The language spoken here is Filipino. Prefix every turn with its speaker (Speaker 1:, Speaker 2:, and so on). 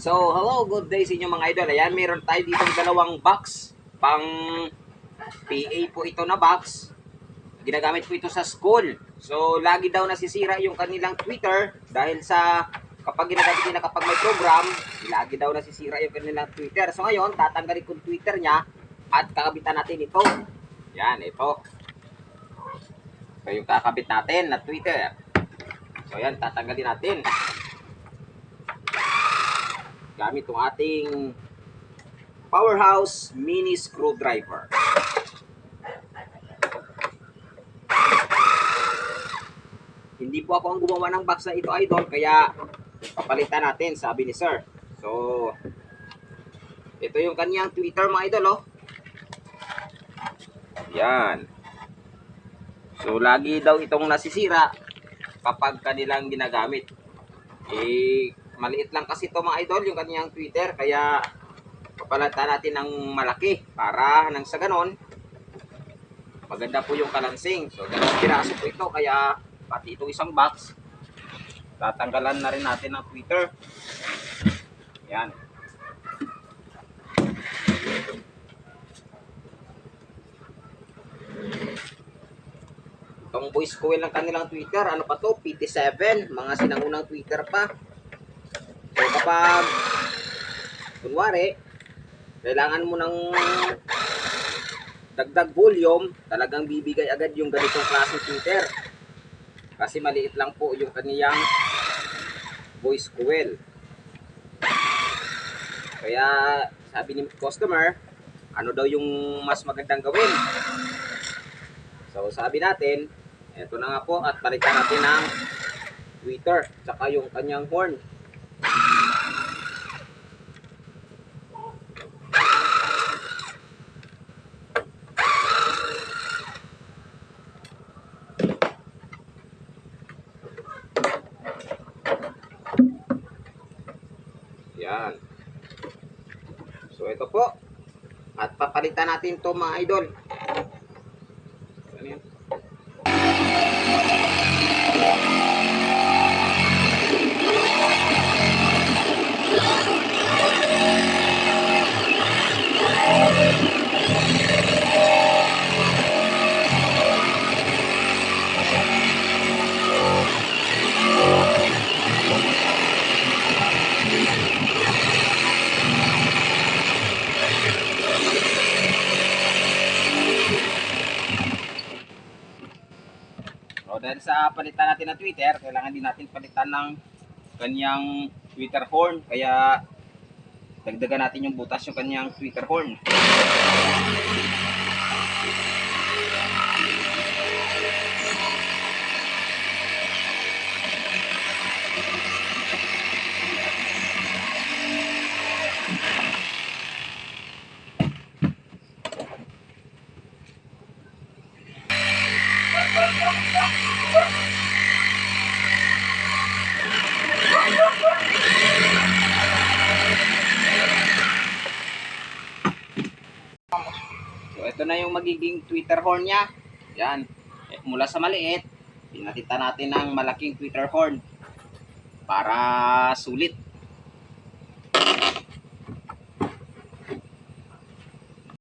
Speaker 1: So, hello, good day sa inyo mga idol. Ayan, meron tayo dito dalawang box. Pang PA po ito na box. Ginagamit po ito sa school. So, lagi daw nasisira yung kanilang Twitter dahil sa kapag ginagamit nila kapag may program, lagi daw nasisira yung kanilang Twitter. So, ngayon, tatanggalin ko Twitter niya at kakabitan natin ito. Yan, ito. So, yung kakabit natin na Twitter. So, yan, tatanggalin natin gamit itong ating Powerhouse Mini Screwdriver. Hindi po ako ang gumawa ng box na ito, idol, kaya papalitan natin, sabi ni sir. So, ito yung kanyang Twitter, mga idol, oh. Yan. So, lagi daw itong nasisira kapag kanilang ginagamit. Eh, maliit lang kasi ito mga idol, yung kanyang Twitter. Kaya, papalitan natin ng malaki para nang sa ganon, maganda po yung kalansing. So, dalawang piraso po ito. Kaya, pati itong isang box, tatanggalan na rin natin ng Twitter. Yan. Itong voice coil ng kanilang Twitter, ano pa to? PT7, mga sinangunang Twitter pa. Kapag, kunwari, kailangan mo ng dagdag volume, talagang bibigay agad yung ganitong klase Twitter. Kasi maliit lang po yung kaniyang voice coil. Kaya sabi ni customer, ano daw yung mas magandang gawin? So sabi natin, eto na nga po at palitan natin ng tweeter tsaka yung kanyang horn. Yan. So ito po. At papalitan natin to mga idol. So dahil sa palitan natin ng Twitter, kailangan din natin palitan ng kanyang Twitter horn. Kaya dagdagan natin yung butas yung kanyang Twitter horn. So ito na yung magiging Twitter horn niya. Yan. Eh, Mula sa maliit, pinatitan natin ng malaking Twitter horn para sulit.